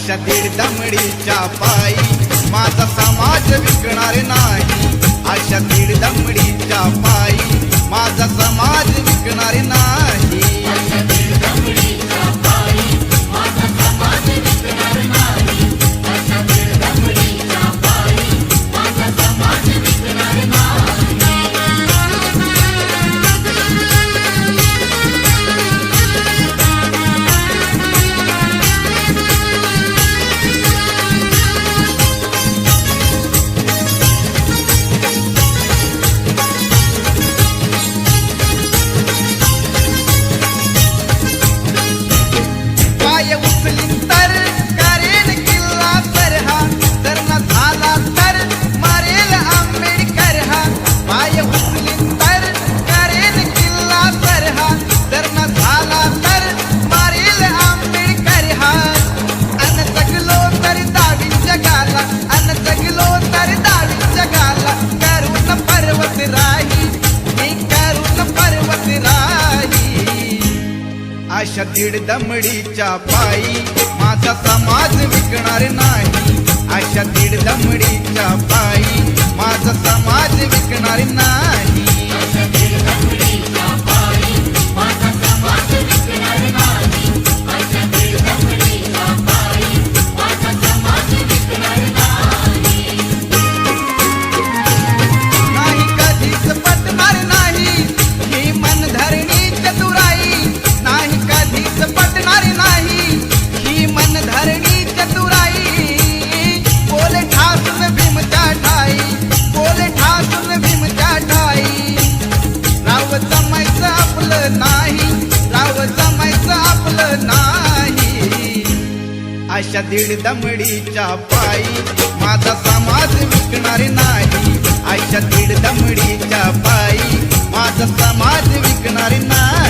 अशा दमडीच्या पायी माझा समाज विकणार नाही. अशा दमडीच्या पायी माझा समाज दीड दमडीच्या पायी. माझा समाज विकणार नाही. अशा दीड दमडीच्या पायी. माझा दीड दमडीच्या पायी. माझा समाज विकणार नाही. आईच्या दीड दमडीच्या पायी. माझा समाज विकणार नाही.